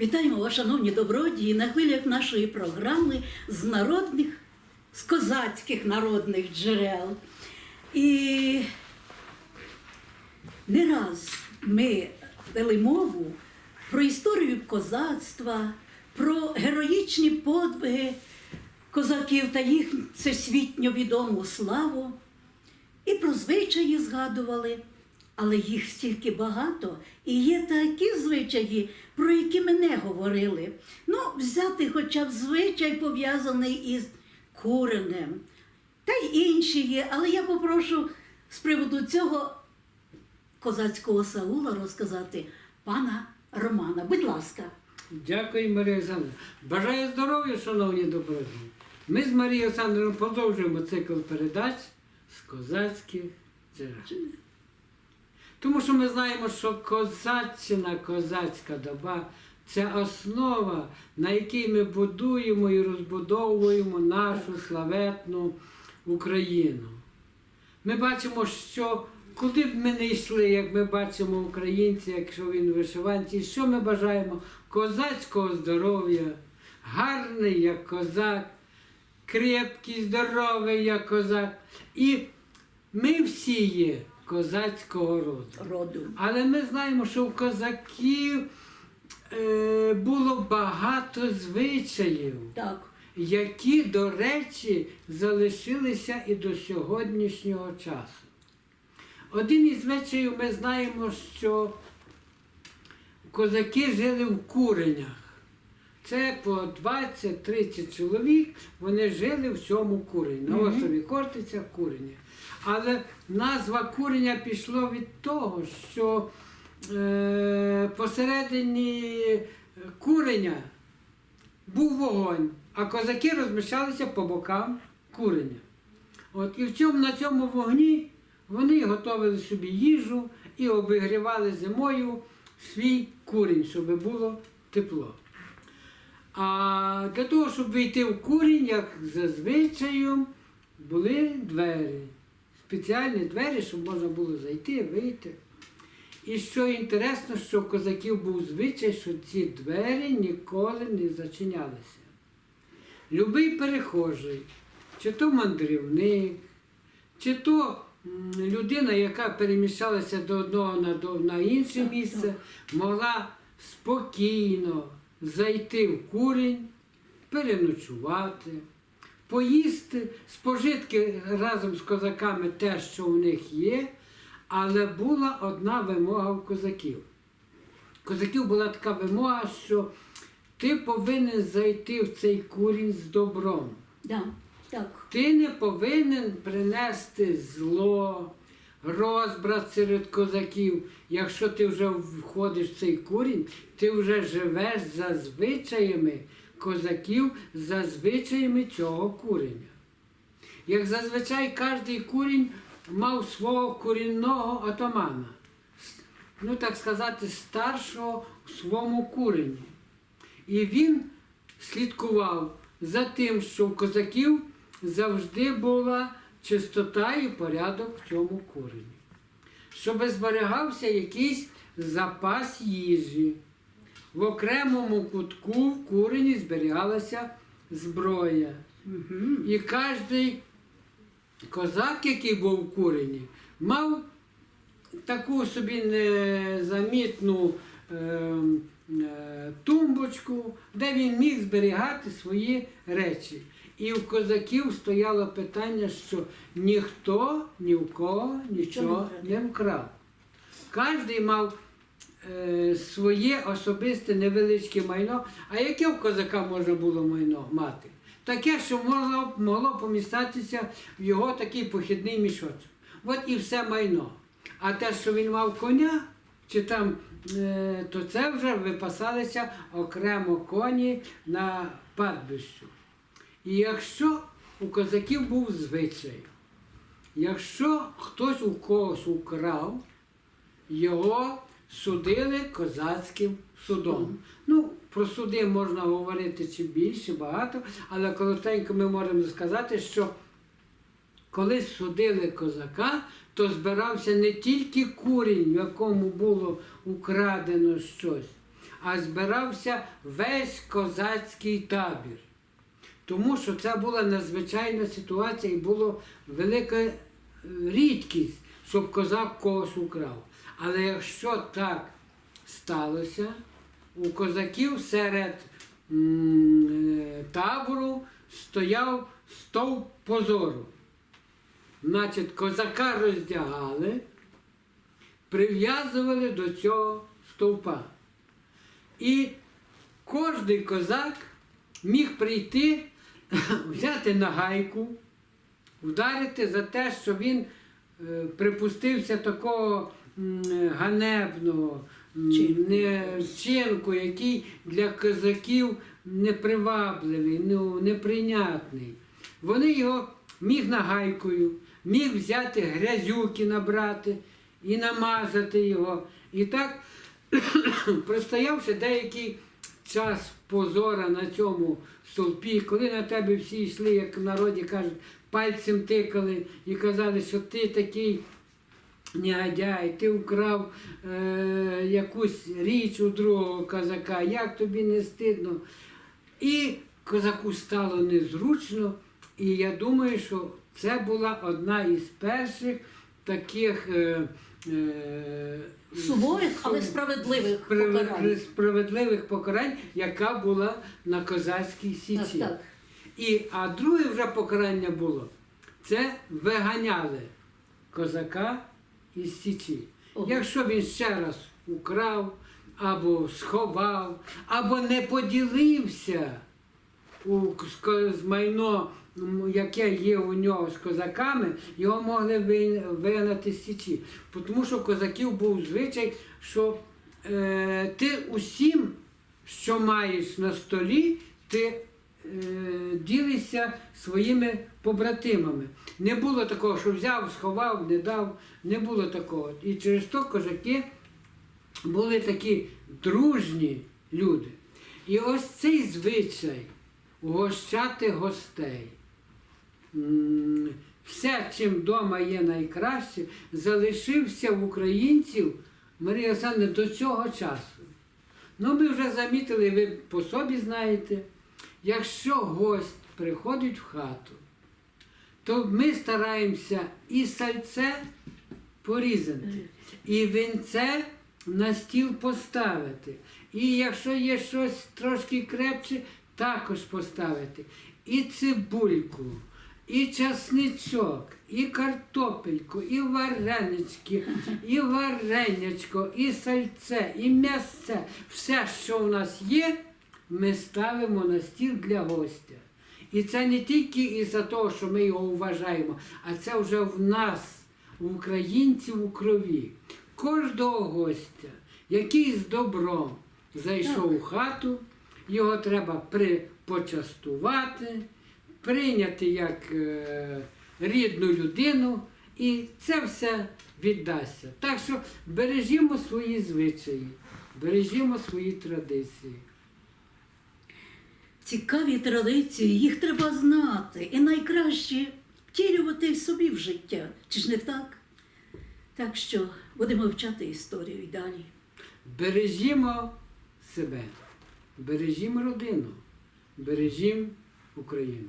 Вітаємо вас, шановні добродії, на хвилях нашої програми з народних, з козацьких народних джерел. І не раз ми вели мову про історію козацтва, про героїчні подвиги козаків та їх всесвітньо відому славу. І про звичаї згадували, але їх стільки багато, і є такі звичаї, про які ми не говорили. Ну, взяти хоча б звичай пов'язаний із куренем. Та й інші є, але я попрошу з приводу цього козацького Саула розказати пана Романа. Будь ласка. Дякую, Марія Олександровна. Бажаю здоров'я, шановні добродії. Ми з Марією Олександровною продовжуємо цикл передач з козацьких джерел. Тому що ми знаємо, що козаччина, козацька доба це основа, на якій ми будуємо і розбудовуємо нашу славетну Україну. Ми бачимо, що куди б ми не йшли, як ми бачимо українці, якщо він вишиванці, що ми бажаємо? Козацького здоров'я, гарний як козак, крепкий, здоровий як козак. І ми всі є козацького роду. Роду. Але ми знаємо, що у козаків е, було багато звичаїв Так. які, до речі, залишилися і до сьогоднішнього часу. Один із звичаїв ми знаємо, що козаки жили в куренях. Це по 20-30 чоловік, вони жили в цьому курені. На острові Кортиця курення. Але назва куреня пішло від того, що е, посередині куреня був вогонь, а козаки розміщалися по бокам куреня. От, і в цьому, на цьому вогні вони готували собі їжу і обігрівали зимою свій курінь, щоб було тепло. А для того, щоб вийти в курінь, як зазвичай, були двері. Спеціальні двері, щоб можна було зайти, вийти. І що інтересно, що в козаків був звичай, що ці двері ніколи не зачинялися. Любий перехожий, чи то мандрівник, чи то людина, яка переміщалася до одного на, до, на інше місце, могла спокійно зайти в курінь, переночувати, поїсти спожитки разом з козаками те, що у них є, але була одна вимога в козаків. Козаків була така вимога, що ти повинен зайти в цей курінь з добром. Да. Так. Ти не повинен принести зло, розбрат серед козаків. Якщо ти вже входиш в цей курінь, ти вже живеш за звичаями козаків, за звичаями цього куреня. Як зазвичай кожний курінь мав свого корінного атамана, ну так сказати, старшого в своєму курені. І він слідкував за тим, що в козаків завжди була чистота і порядок в цьому курені. Щоб зберігався якийсь запас їжі. В окремому кутку в курені зберігалася зброя. Угу. І кожен козак, який був в курені, мав таку собі незамітну е, е, тумбочку, де він міг зберігати свої речі. І у козаків стояло питання, що ніхто ні в кого нічого не вкрав. Кожен мав своє особисте невеличке майно. А яке в козака можна було майно мати? Таке, що могло, могло помістатися в його такий похідний мішочок. От і все майно. А те, що він мав коня, чи там, е, то це вже випасалися окремо коні на падбищу. І якщо у козаків був звичай, якщо хтось у когось украв, його судили козацьким судом. Ну, про суди можна говорити чи більше, багато, але коротенько ми можемо сказати, що коли судили козака, то збирався не тільки курінь, в якому було украдено щось, а збирався весь козацький табір. Тому що це була надзвичайна ситуація і була велика рідкість, щоб козак когось украв. Але якщо так сталося, у козаків серед е, табору стояв стовп позору. Значить, козака роздягали, прив'язували до цього стовпа. І кожний козак міг прийти, взяти нагайку, вдарити за те, що він е, припустився такого ганебного не, вчинку, який для козаків непривабливий, ну, неприйнятний. Вони його міг нагайкою, міг взяти грязюки набрати і намазати його. І так, простоявши деякий час позора на цьому стовпі, коли на тебе всі йшли, як в народі кажуть, пальцем тикали і казали, що ти такий негодяй, ти вкрав е, якусь річ у другого козака, як тобі не стидно. І козаку стало незручно, і я думаю, що це була одна із перших таких. Е, е, Суворих, але справедливих покарань. справедливих покарань, яка була на козацькій Так, січі. так. І, а друге вже покарання було це виганяли козака із січі. Якщо він ще раз украв, або сховав, або не поділився у, з, майно, яке є у нього з козаками, його могли вигнати з січі. Тому що козаків був звичай, що е, ти усім, що маєш на столі, ти е, ділишся своїми побратимами. Не було такого, що взяв, сховав, не дав, не було такого. І через то козаки були такі дружні люди. І ось цей звичай угощати гостей. Все, чим вдома є найкраще, залишився в українців Марія Олександровна до цього часу. Ну, ми вже замітили, ви по собі знаєте, якщо гость приходить в хату, то ми стараємося і сальце порізати, і вінце на стіл поставити. І якщо є щось трошки крепче, також поставити. І цибульку, і часничок, і картопельку, і варенички, і варенячко, і сальце, і м'ясце. Все, що в нас є, ми ставимо на стіл для гостя. І це не тільки із-за того, що ми його вважаємо, а це вже в нас, у українців у крові. Кожного гостя, який з добром зайшов у хату, його треба почастувати, прийняти як е, рідну людину, і це все віддасться. Так що бережімо свої звичаї, бережімо свої традиції. Цікаві традиції, їх треба знати. І найкраще втілювати собі в життя. Чи ж не так? Так що будемо вчати історію і далі. Бережімо себе, бережімо родину, бережімо Україну.